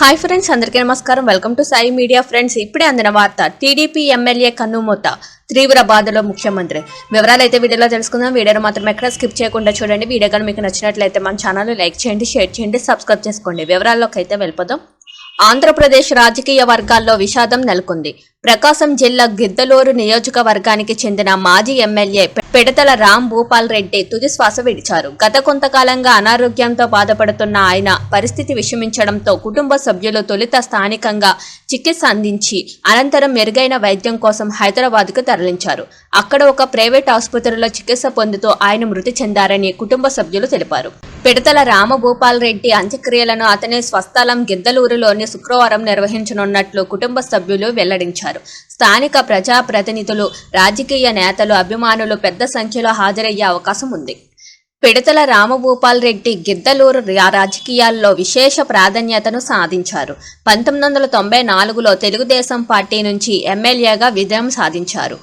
Hi friends అందరికీ నమస్కారం. Welcome to Sai media friends ఇప్పుడే అందిన వార్త టీడీపీ ఎమ్మెల్యే కన్నుమూత తీవ్ర బాధలో ముఖ్యమంత్రి. వివరాలు అయితే వీడియోలో తెలుసుకుందాం. వీడియోను మాత్రం ఎక్కడ స్కిప్ చేయకుండా చూడండి. వీడియో కానీ మీకు నచ్చినట్లయితే మన ఛానల్ లైక్ చేయండి షేర్ చేయండి సబ్స్క్రైబ్ చేసుకోండి. వివరాల్లోకి అయితే వెళ్ళిపోదాం. ఆంధ్రప్రదేశ్ రాజకీయ వర్గాల్లో విషాదం నెలకొంది. ప్రకాశం జిల్లా గిద్దలూరు నియోజకవర్గానికి చెందిన మాజీ ఎమ్మెల్యే పెడతల రామ్ భూపాల్ రెడ్డి తుది శ్వాస విడిచారు. గత కొంతకాలంగా అనారోగ్యంతో బాధపడుతున్న ఆయన పరిస్థితి విషమించడంతో కుటుంబ సభ్యులు తొలుత స్థానికంగా చికిత్స అందించి అనంతరం మెరుగైన వైద్యం కోసం హైదరాబాద్కు తరలించారు. అక్కడ ఒక ప్రైవేట్ ఆసుపత్రిలో చికిత్స పొందుతూ ఆయన మృతి చెందారని కుటుంబ సభ్యులు తెలిపారు. పిడతల రామభూపాల్ రెడ్డి అంత్యక్రియలను అతని స్వస్థలం గిద్దలూరులోని శుక్రవారం నిర్వహించనున్నట్లు కుటుంబ సభ్యులు వెల్లడించారు. స్థానిక ప్రజాప్రతినిధులు రాజకీయ నేతలు అభిమానులు పెద్ద సంఖ్యలో హాజరయ్యే అవకాశం ఉంది. పిడతల రామభూపాల్ రెడ్డి గిద్దలూరు రా- రాజకీయాల్లో విశేష ప్రాధాన్యతను సాధించారు. పంతొమ్మిది వందల తొంభై నాలుగులో తెలుగుదేశం పార్టీ నుంచి ఎమ్మెల్యేగా విజయం సాధించారు.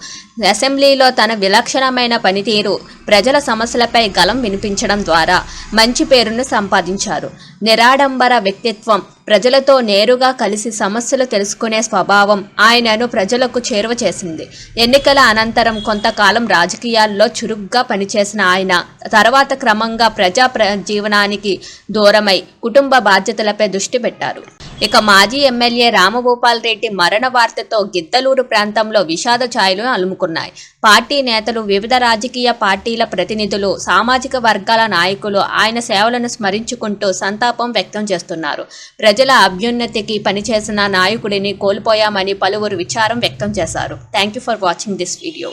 అసెంబ్లీలో తన విలక్షణమైన పనితీరు ప్రజల సమస్యలపై గలం వినిపించడం ద్వారా మంచి పేరును సంపాదించారు. నిరాడంబర వ్యక్తిత్వం ప్రజలతో నేరుగా కలిసి సమస్యలు తెలుసుకునే స్వభావం ఆయనను ప్రజలకు చేరువ చేసింది. ఎన్నికల అనంతరం కొంతకాలం రాజకీయాల్లో చురుగ్గా పనిచేసిన ఆయన తర్వాత క్రమంగా ప్రజా ప్ర- జీవనానికి దూరమై కుటుంబ బాధ్యతలపై దృష్టి పెట్టారు. ఇక మాజీ ఎమ్మెల్యే రామగోపాల్ రెడ్డి మరణ వార్తతో గిద్దలూరు ప్రాంతంలో విషాద ఛాయలు అలుముకున్నాయి. పార్టీ నేతలు వివిధ రాజకీయ పార్టీల ప్రతినిధులు సామాజిక వర్గాల నాయకులు ఆయన సేవలను స్మరించుకుంటూ సంతాపం వ్యక్తం చేస్తున్నారు. ప్రజల అభ్యున్నతికి పనిచేసిన నాయకుడిని కోల్పోయామని పలువురు విచారం వ్యక్తం చేశారు. Thank you for watching this video